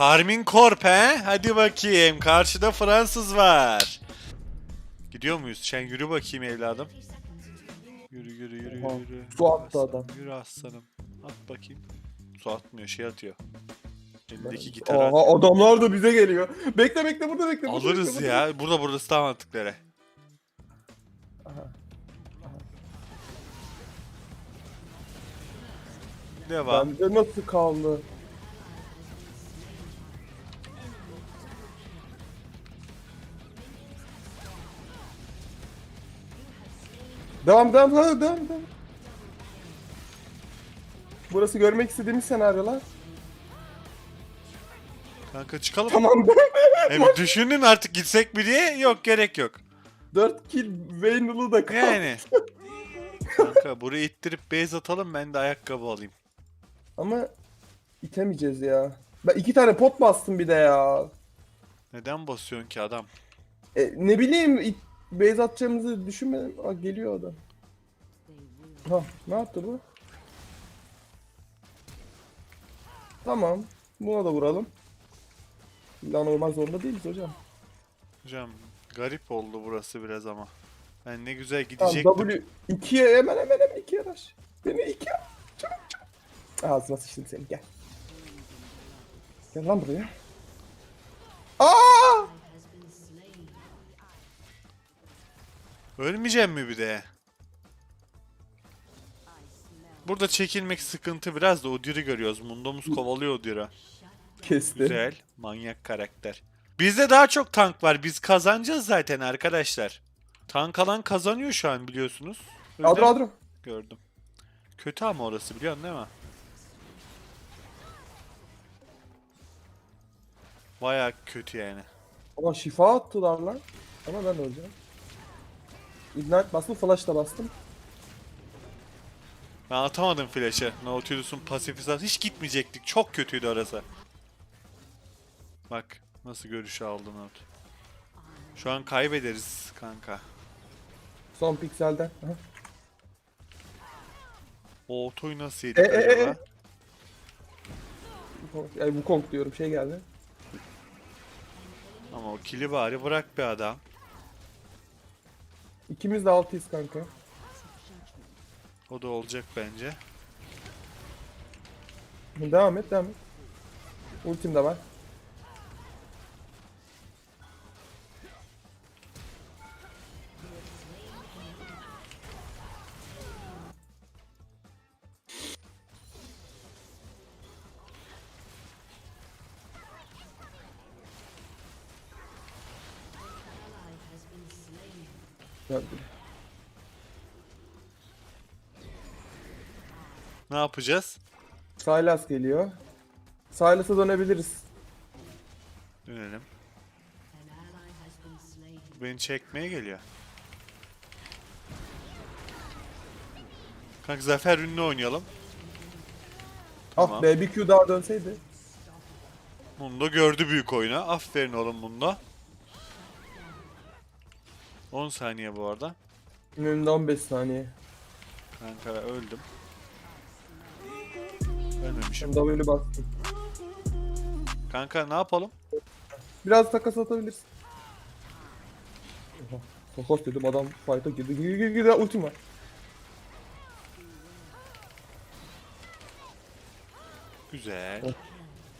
Farming Corp he? Hadi bakayım. Karşıda Fransız var. Gidiyor muyuz? Sen yürü bakayım evladım. Yürü yürü yürü Oha, yürü. su attı Aslanım, adam. Yürü aslanım. At bakayım. Su atmıyor şey atıyor. Elindeki gitar atıyor. Aha adamlar da bize geliyor. Bekle bekle burada bekle. burada Alırız bekle, burada. ya. Burada burası daha mantıkları. Aha. Devam. Bende nasıl kaldı? Devam devam devam devam devam. Burası görmek istediğimiz senaryolar. Kanka çıkalım. Tamam. Hem düşündüm artık gitsek mi diye. Yok gerek yok. 4 kill Vayne'lı da kaldı. Yani. Kanka burayı ittirip base atalım ben de ayakkabı alayım. Ama itemeyeceğiz ya. Ben iki tane pot bastım bir de ya. Neden basıyorsun ki adam? E, ne bileyim it- base atacağımızı düşünmedim. Aa, geliyor adam. Ha, ne yaptı bu? Tamam. Buna da vuralım. İlla normal zorunda değiliz hocam. Hocam garip oldu burası biraz ama. Ben ne güzel Tamam gidecektim. W 2'ye hemen hemen hemen 2'ye rush. Beni 2'ye çabuk çabuk. Ağzıma sıçtım seni gel. Gel lan buraya. Aa! Ölmeyeceğim mi bir de? Burada çekilmek sıkıntı biraz da Udyr'ı görüyoruz. Mundomuz kovalıyor Udyr'ı. Kesti. Güzel. Manyak karakter. Bizde daha çok tank var. Biz kazanacağız zaten arkadaşlar. Tank alan kazanıyor şu an biliyorsunuz. Öyle Adro adro. Gördüm. Kötü ama orası biliyorsun değil mi? Baya kötü yani. Ama şifa attılar lan. Ama ben öleceğim. Ignite bastım, flash da bastım. Ben atamadım flash'ı. Nautilus'un pasifi hiç gitmeyecektik. Çok kötüydü orası. Bak nasıl görüşü aldı Naut. Şu an kaybederiz kanka. Son pikselden. Aha. O otoyu nasıl E, yedik e, e, acaba? e. Wukong- Ay Wukong diyorum şey geldi. Ama o kili bari bırak bir adam. İkimiz de altıyız kanka. O da olacak bence. Devam et devam et. Ultim de var. Geldi. Ne yapacağız? Sylas geliyor. Sylas'a dönebiliriz. Dönelim. Beni çekmeye geliyor. Kanka zafer ünlü oynayalım. Tamam. Ah be bir Q daha dönseydi. Mundo gördü büyük oyunu. Aferin oğlum Mundo. 10 saniye bu arada. Önümde 15 saniye. Kanka öldüm. Ölmemişim. W'li bastım. Kanka ne yapalım? Biraz takas atabilirsin. Takas dedim adam fight'a girdi. Gir gir gir ultim var. Güzel.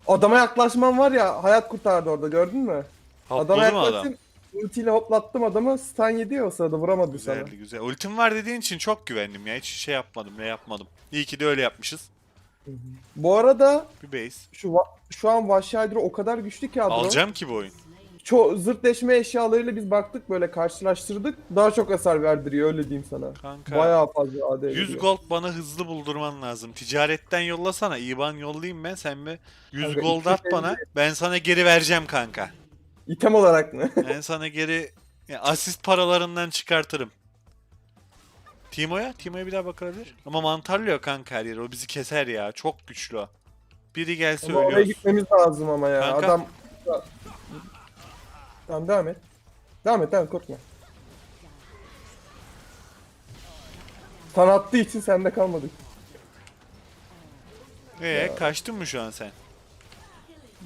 Adama yaklaşman var ya hayat kurtardı orada gördün mü? Adama Hopladı mı adam? Ultiyle hoplattım adamı stun yedi ya o sırada vuramadı sana. Güzeldi güzel. Ultim var dediğin için çok güvendim ya. Hiç şey yapmadım ne yapmadım. İyi ki de öyle yapmışız. Bu arada Bir base. şu va- şu an Vahşi Hydra o kadar güçlü ki Adro. Alacağım ki bu oyun. Ço zırtleşme eşyalarıyla biz baktık böyle karşılaştırdık. Daha çok hasar verdiriyor öyle diyeyim sana. Kanka. Bayağı fazla AD 100 veriyor. gold bana hızlı buldurman lazım. Ticaretten yollasana. İban yollayayım ben. Sen bir 100 Kanka, gold at bana. Ben sana geri vereceğim kanka. İtem olarak mı? Ben sana geri ya, asist paralarından çıkartırım. Timo'ya? Timo'ya bir daha bakabilir. Ama mantarlıyor kanka her yeri. O bizi keser ya. Çok güçlü o. Biri gelse Ama oraya ölüyoruz. gitmemiz lazım ama ya. Kanka. Adam... Tamam devam et. Devam et devam et korkma. Sana attığı için sende kalmadık. Ee, kaçtın mı şu an sen?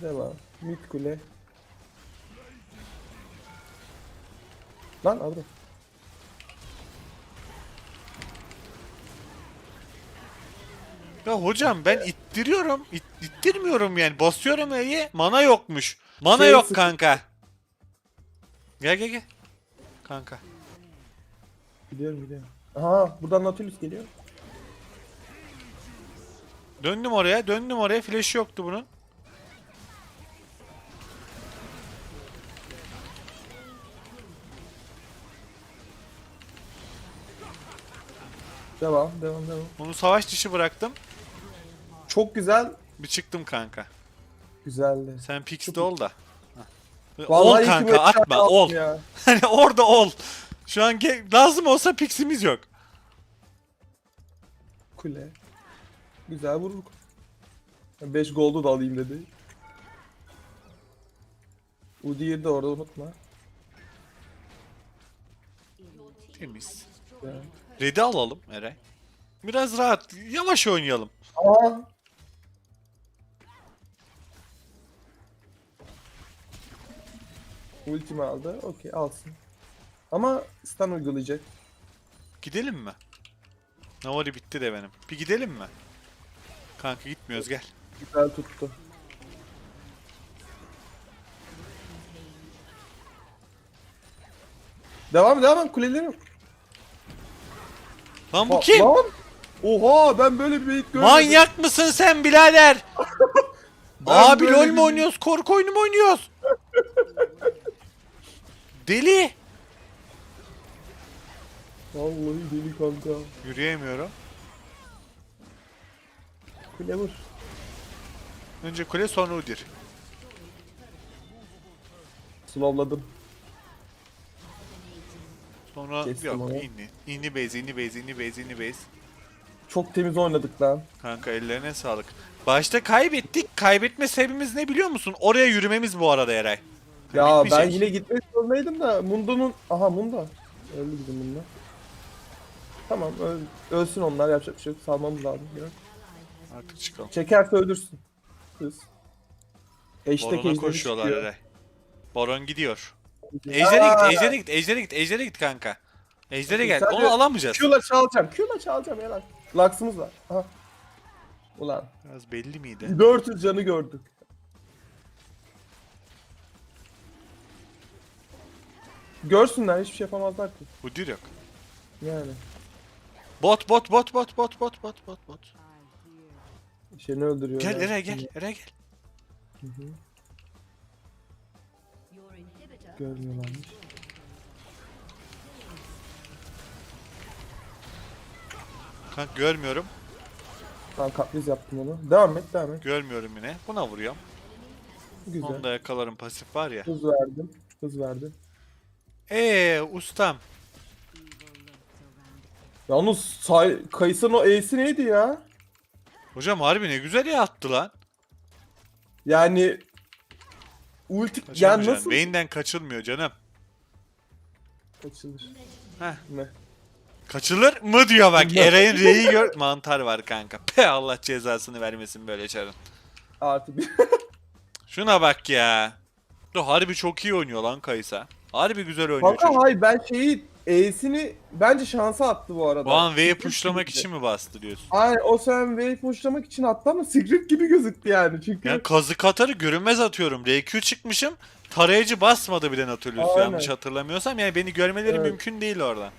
Devam. Mid kule. Lan abi. Ya hocam ben ittiriyorum. İt, ittirmiyorum yani. Basıyorum E'yi. Mana yokmuş. Mana Şey yok sık- kanka. Gel gel gel. Kanka. Gidiyorum gidiyorum. Aha buradan Nautilus geliyor. Döndüm oraya. Döndüm oraya. Flash yoktu bunun. Devam devam devam. Onu savaş dışı bıraktım. Çok güzel. Bir çıktım kanka. Güzeldi. Sen Pix'te ol da. Vallahi ol kanka atma ol. Ya. Hani orada ol. Şu an lazım olsa Pix'imiz yok. Kule. Güzel vurduk. 5 goldu da alayım dedi. Udyr'i de orada unutma. Temiz. Güzel. Red'i alalım Eray. Biraz rahat. Yavaş oynayalım. Aa. Ultimi aldı. Okey alsın. Ama stun uygulayacak. Gidelim mi? Navari bitti de benim. Bir gidelim mi? Kanka gitmiyoruz gel. Güzel tuttu. Devam devam kuleleri. Lan bu kim? Lan! Oha ben böyle bir beyit görmedim. Manyak mısın sen birader? Ben Abi böyle LoL bir- mu oynuyoruz? Korku oyunu mu oynuyoruz? Deli. Vallahi deli kanka. Yürüyemiyorum. Kule vur. Önce kule sonra Udyr. Slowladım. Sonra Kestim yok onu. inni. İnni base, inni base, inni base, inni base. Çok temiz oynadık lan. Kanka ellerine sağlık. Başta kaybettik. Kaybetme sebebimiz ne biliyor musun? Oraya yürümemiz bu arada Eray. Ya ben bitmeyecek. yine gitmek zorundaydım da Mundo'nun... Aha Mundo. Öldü bizim Mundo. Tamam öl... ölsün onlar yapacak bir şey yok. Salmamız lazım. biraz. Artık çıkalım. Çekerse öldürsün. Kız. Hashtag ejderi koşuyorlar çıkıyor. Eray. Baron gidiyor. Ejder'e git, Ejder'e git, Ejder'e git, Ejder'e git kanka. Ejder'e gel. Sadece Onu alamayacağız. Q'la çalacağım. Q'la çalacağım ya lan. Lux'ımız var. Aha. Ulan. Biraz belli miydi? 400 canı gördük. Görsünler hiçbir şey yapamazlar ki. Udyr yok. Yani. Bot, bot, bot, bot, bot, bot, bot, bot, bot. Şeyini öldürüyor. Gel Eray gel, Eray gel. Görmüyorlarmış. Kanka görmüyorum. Ben kapriz yaptım onu. Devam et devam et. Görmüyorum yine. Buna vuruyorum. Güzel. Onu da yakalarım pasif var ya. Hız verdim. Hız verdim. Eee ustam. Yalnız say Kayısı'nın o E'si neydi ya? Hocam harbi ne güzel ya attı lan. Yani ulti yani Kaçırmayacaksın. nasıl Beyinden kaçılmıyor canım. açılır? Heh. Ne? Kaçılır mı diyor bak. Eray'ın R'yi gör. Mantar var kanka. Pe Allah cezasını vermesin böyle çarın. Artı bir. Şuna bak ya. Dur harbi çok iyi oynuyor lan Kaysa. Harbi güzel oynuyor Kanka çocuk. hayır ben şeyi E'sini bence şansa attı bu arada. Bu an pushlamak gibi. için mi bastı diyorsun? Aynen o sen V'yi pushlamak için attı ama script gibi gözüktü yani çünkü. Yani kazık atarı görünmez atıyorum. RQ çıkmışım. Tarayıcı basmadı bile Nautilus Aynen. yanlış hatırlamıyorsam. Yani beni görmeleri Evet. mümkün değil orada.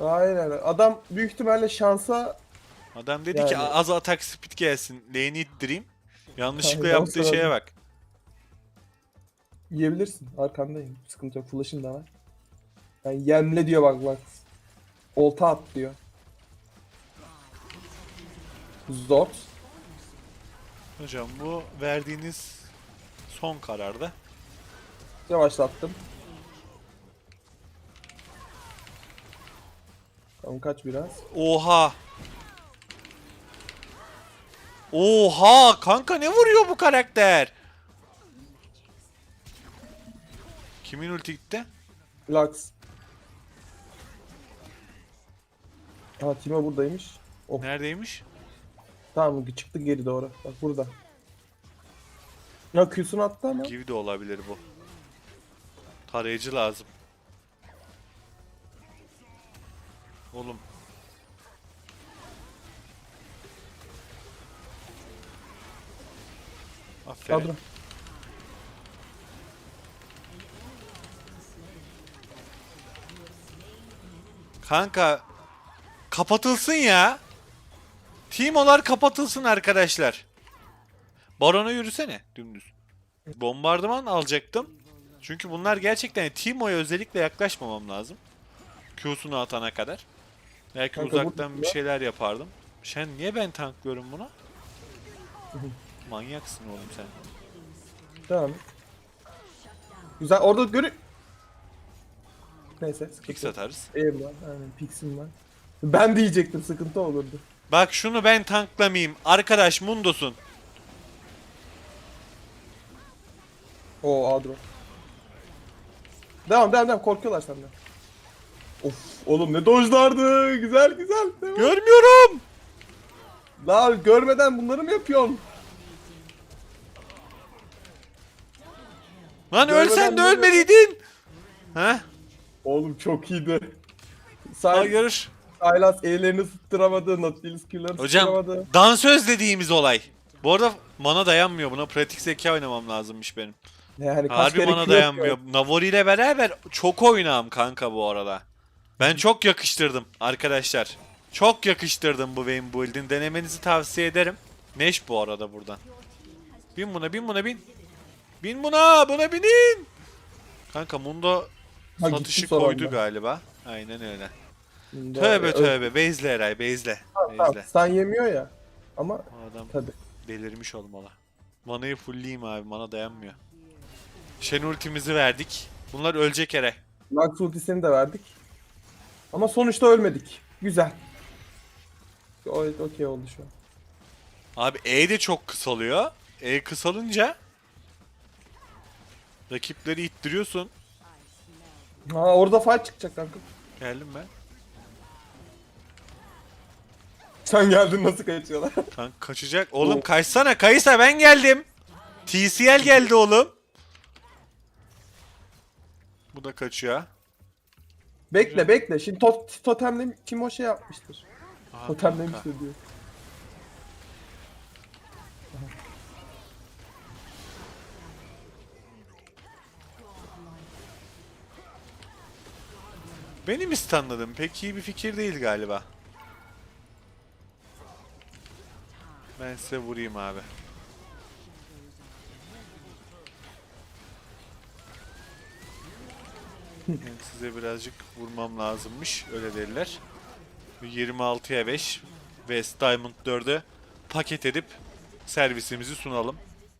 Aynen adam büyük ihtimalle şansa Adam dedi ki Yani. az atak speed gelsin. Lane'i ittireyim. Yanlışlıkla Aynen, yaptığı şeye bak. yiyebilirsin. Arkandayım. Sıkıntı yok. Flash'ın da var. Yani yemle diyor bak bak. Olta at diyor. Zot. Hocam bu verdiğiniz son kararda. Yavaşlattım. Tamam kaç biraz. Oha. Oha kanka ne vuruyor bu karakter? Kimin ulti gitti? Lux. Aa Timo buradaymış. Oh. Neredeymiş? Tamam çıktı geri doğru. Bak burada. Ya Q'sunu attı ama. Gibi de olabilir bu. Tarayıcı lazım. Oğlum. Aferin. Kadro. Kanka kapatılsın ya. Timolar kapatılsın arkadaşlar. Barona yürüsene dümdüz. Bombardıman alacaktım. Çünkü bunlar gerçekten Timo'ya özellikle yaklaşmamam lazım. Q'sunu atana kadar. Belki Kanka uzaktan bir şeyler yapardım. Sen niye ben tanklıyorum bunu? Manyaksın oğlum sen. Et. Güzel orada görü... Neyse sıkıntı X yok. atarız. Var. Aynen Pix'im var. Ben diyecektim sıkıntı olurdu. Bak şunu ben tanklamayayım. Arkadaş Mundos'un. Oo Adro. Devam devam devam korkuyorlar senden. Of oğlum ne dojlardı. Güzel güzel. Devam. Görmüyorum. La görmeden bunları mı yapıyorsun? Lan Görmeden ölsen de böyle- ölmeliydin. Ha? Oğlum çok iyiydi. Say Hayır. Silas ellerini tutturamadı. Nautilus Q'larını Hocam tutturamadı. dansöz dediğimiz olay. Bu arada mana dayanmıyor. Buna pratik zeka oynamam lazımmış benim. Yani kaç Harbi kere mana Q dayanmıyor. yapıyor. Navori ile beraber çok oynağım kanka bu arada. Ben çok yakıştırdım arkadaşlar. Çok yakıştırdım bu Vayne Build'in. Denemenizi tavsiye ederim. Neş bu arada buradan. Bin buna bin buna bin. Bin buna buna binin. Kanka Mundo Ha, gitti satışı son koydu anda. galiba. Aynen öyle. Tövbe tövbe. Bezle Eray bezle. Tamam, Bezle. Sen yemiyor ya. Ama O adam tabi. delirmiş olmalı. Manayı fullleyeyim abi. Mana dayanmıyor. Shen ultimizi verdik. Bunlar ölecek Eray. Lux ultisini de verdik. Ama sonuçta ölmedik. Güzel. O okey oldu şu an. Abi E de çok kısalıyor. E kısalınca rakipleri ittiriyorsun. Ha orada fight çıkacak kanka. Geldim ben. Sen geldin nasıl kaçıyorlar? Kanka kaçacak. Oğlum kaçsana. Kaysa ben geldim. TCL geldi oğlum. Bu da kaçıyor. bekle bekle. Şimdi tot totemle kim o şey yapmıştır. Aha, Totemlemiştir diyor. Benim istanladım. Pek iyi bir fikir değil galiba. Ben size vurayım abi. Ben size birazcık vurmam lazımmış. Öyle derler. 26'ya 5 West Diamond 4'ü paket edip servisimizi sunalım.